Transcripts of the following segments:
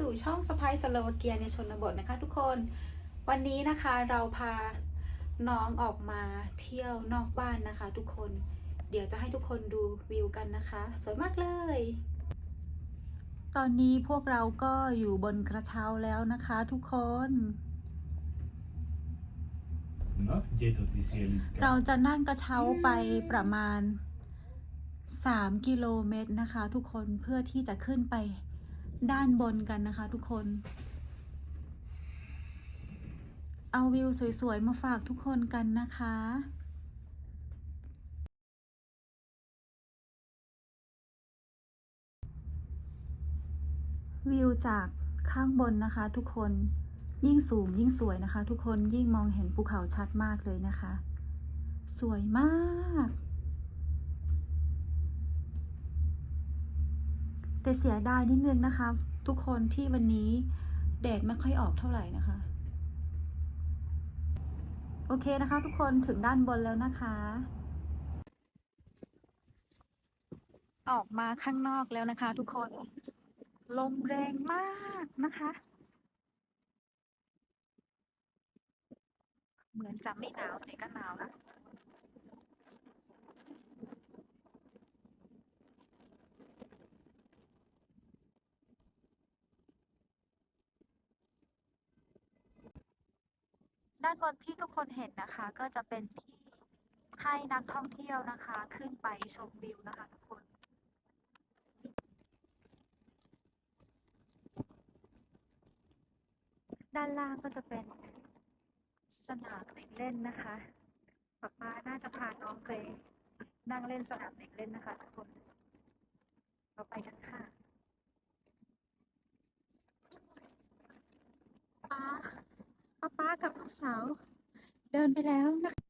สู่ช่องสไปสโลวาเกียในชนบทนะคะทุกคน วันนี้นะคะเราพาน้องออกมาเที่ยวนอกบ้านนะคะ ทุกคน เดี๋ยวจะให้ทุกคนดูวิวกันนะคะ สวยมากเลย ตอนนี้พวกเราก็อยู่บนกระเช้าแล้วนะคะทุกคน No, dietro ti si è gli เรา scatti. จะนั่งกระเช้าไปประมาณ 3 กิโลเมตรนะคะ ทุกคนเพื่อที่จะขึ้นไป ด้านบนกันนะคะทุกคน เอาวิวสวย ๆ มาฝากทุกคนกันนะคะวิวจากข้างบนนะคะ ทุกคนยิ่งสูงยิ่งสวยนะคะ ทุกคนยิ่งมองเห็นภูเขาชัดมากเลยนะคะ สวยมาก แต่เสียดายนิดนึงนะคะ ทุกคนที่วันนี้แดดไม่ค่อยออกเท่าไหร่นะคะ โอเคนะคะ ทุกคนถึงด้านบนแล้วนะคะ ออกมาข้างนอกแล้วนะคะ ทุกคนลมแรงมากนะคะ เหมือนจะไม่หนาวแต่ก็หนาวนะ ด้านบนที่ทุกคนเห็นนะคะ ก็จะเป็นที่ให้นักท่องเที่ยวนะคะ ขึ้นไปชมวิวนะคะทุกคน ด้านล่างก็จะเป็นสนามเด็กเล่นนะคะป๊าป๊าน่าจะพาน้องไปนั่งเล่นสนามเด็กเล่นนะคะทุกคน เราไปกันค่ะป๊า ป๊าป๊ากับลูกสาว เดินไปแล้วนะคะ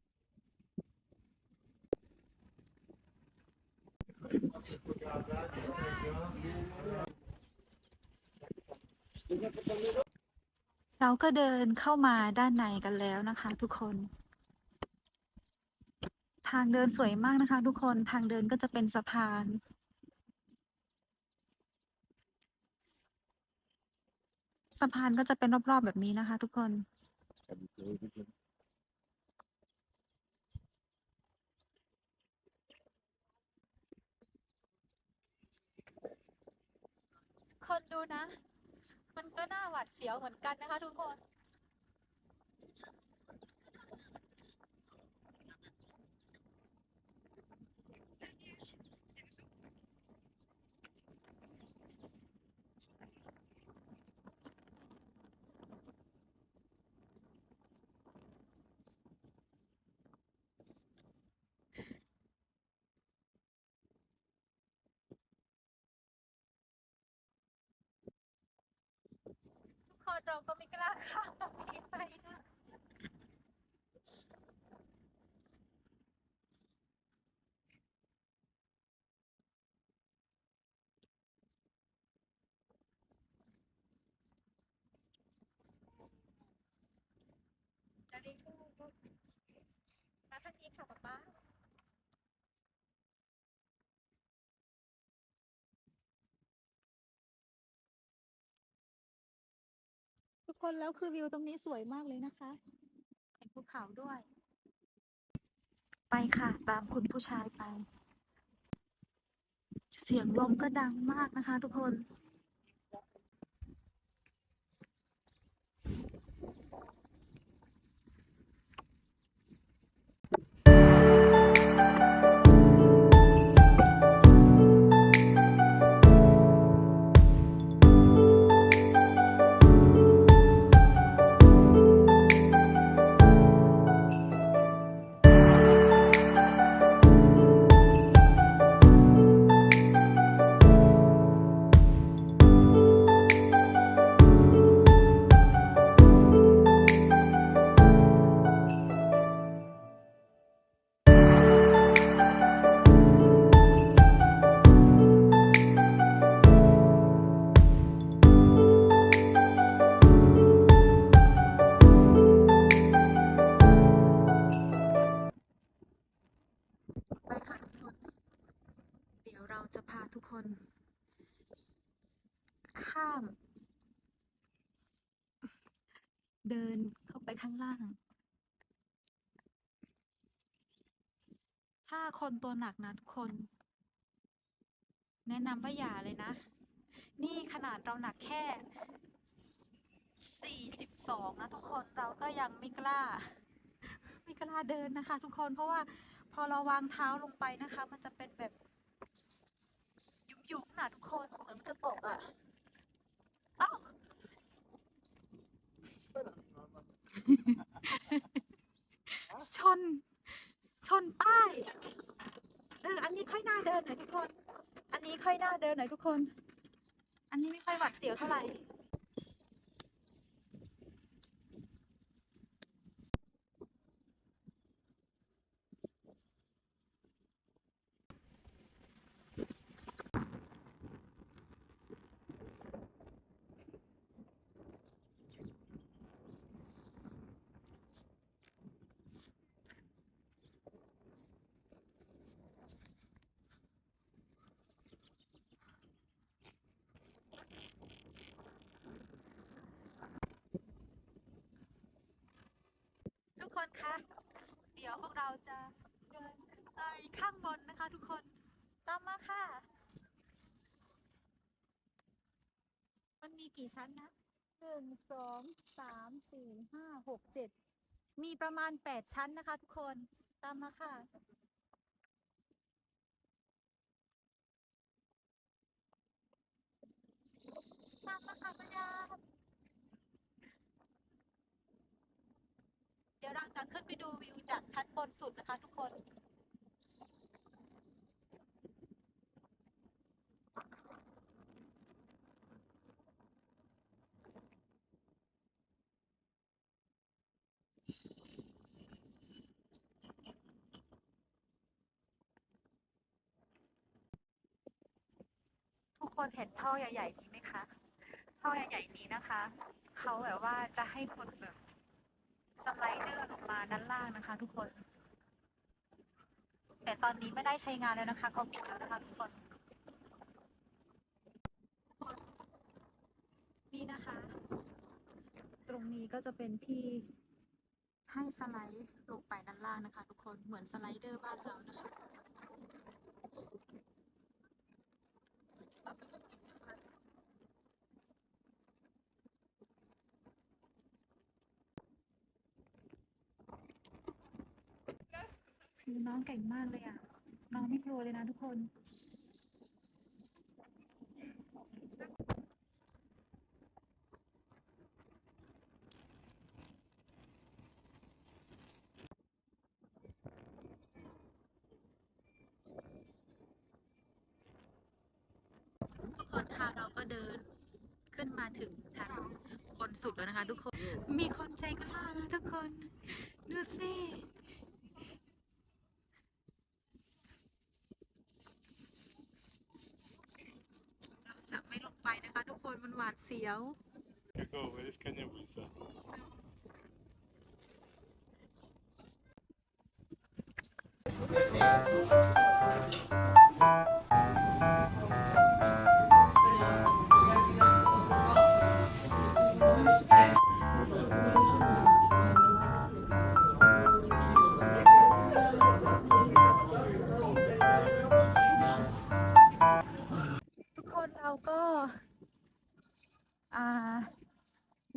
เราก็เดินเข้ามาด้านในกันแล้วนะคะ ทุกคน ทางเดินสวยมากนะคะ ทุกคนทางเดินก็จะเป็นสะพาน สะพานก็จะเป็นรอบๆแบบนี้นะคะ ทุกคน คนดูนะ มันก็น่าหวาดเสียวเหมือนกันนะคะทุกคน เราก็ไม่กล้าข้ามตรงนี้ไปนะอันนี้คือมาทางนี้ค่ะป๊าป๊า คนแล้วคือวิวตรงนี้สวยมากเลยนะคะเห็นภูเขาด้วย ไปค่ะ ตามคุณผู้ชายไป เสียงลมก็ดังมากนะคะทุกคน เดินเข้าไปข้างล่าง ถ้าคนตัวหนักนะทุกคน แนะนำว่าอย่าเลยนะ นี่ขนาดเราหนักแค่ 42 นะทุกคนเราก็ยังไม่กล้า ไม่กล้าเดินนะคะ ทุกคนเพราะว่าพอเราวางเท้าลงไปนะคะ มันจะเป็นแบบยุบๆนะทุกคนเหมือนมันจะตกอะอ้า ชน ชนป้ายเอออันนี้ค่อยน่าเดินหน่อยทุกคน อันนี้ค่อยน่าเดินหน่อยทุกคน อันนี้ไม่ค่อยหวัดเสียวเท่าไหร่ ทุกคนคะ เดี๋ยวพวกเราจะเดินไปข้างบนนะคะทุกคน ตามมาค่ะ มันมีกี่ชั้นนะหนึ่งสองสามสี่ห้าหกเจ็ดมีประมาณแปดชั้นนะคะทุกคน ตามมาค่ะ ตามมาค่ะมาดาม เดี๋ ยวเราจะขึ้นไปดูวิวจากชั้นบนสุดนะคะทุกคนทุกคนเห็นท่อใหญ่ๆนี้ไหมคะ ท่อใหญ่ๆนี้นะคะ เขาแบบว่าจะให้คนแบบ สไลเดอร์ลงมาด้านล่างนะคะ ทุกคน แต่ตอนนี้ไม่ได้ใช้งานแล้วนะคะเขาปิดแล้วนะคะทุกคน นี่นะคะ ตรงนี้ก็จะเป็นที่ให้สไลด์ลงไปด้านล่างนะคะ ทุกคนเหมือนสไลเดอร์บ้านเรานะคะ คือน้องเก่งมากเลยอะ น้องไม่กลัวเลยนะทุกคน ทุกคนคะเราก็เดินขึ้นมาถึงชั้นบนสุดแล้วนะคะ ทุกคน มีคนใจกล้านะทุกคน ดูสิ เรา จะไม่ลงไปนะคะ ทุกคนมันหวาดเสียว Go, eres cañabuisa. ทุก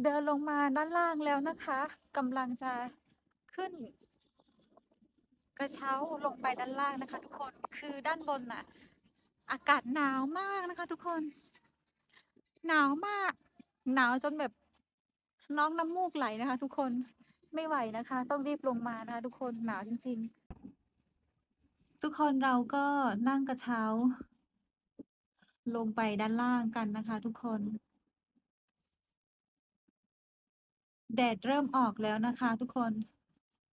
เดินลงมาด้านล่างแล้วนะคะกำลังจะขึ้น กระเช้าลงไปด้านล่างนะคะ ทุกคนคือด้านบนน่ะ อากาศหนาวมากนะคะ ทุกคน หนาวมาก หนาวจนแบบน้องน้ำมูกไหลนะคะ ทุกคนไม่ไหวนะคะ ต้องรีบลงมานะคะ ทุกคนหนาวจริง ๆ ทุกคนเราก็นั่งกระเช้า ลงไปด้านล่างกันนะคะ ทุกคน แดดเริ่มออกแล้วนะคะ ทุกคน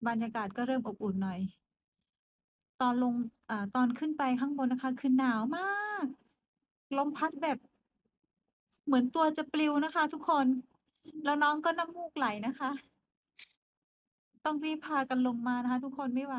บรรยากาศก็เริ่มอบอุ่นหน่อย ตอนลงอ่าตอนขึ้นไปข้างบนนะคะ คือหนาวมาก ลมพัดแบบ เหมือนตัวจะปลิวนะคะ ทุกคน แล้วน้องก็น้ำมูกไหลนะคะ ต้องรีบพากันลงมานะคะ ทุกคนไม่ไหว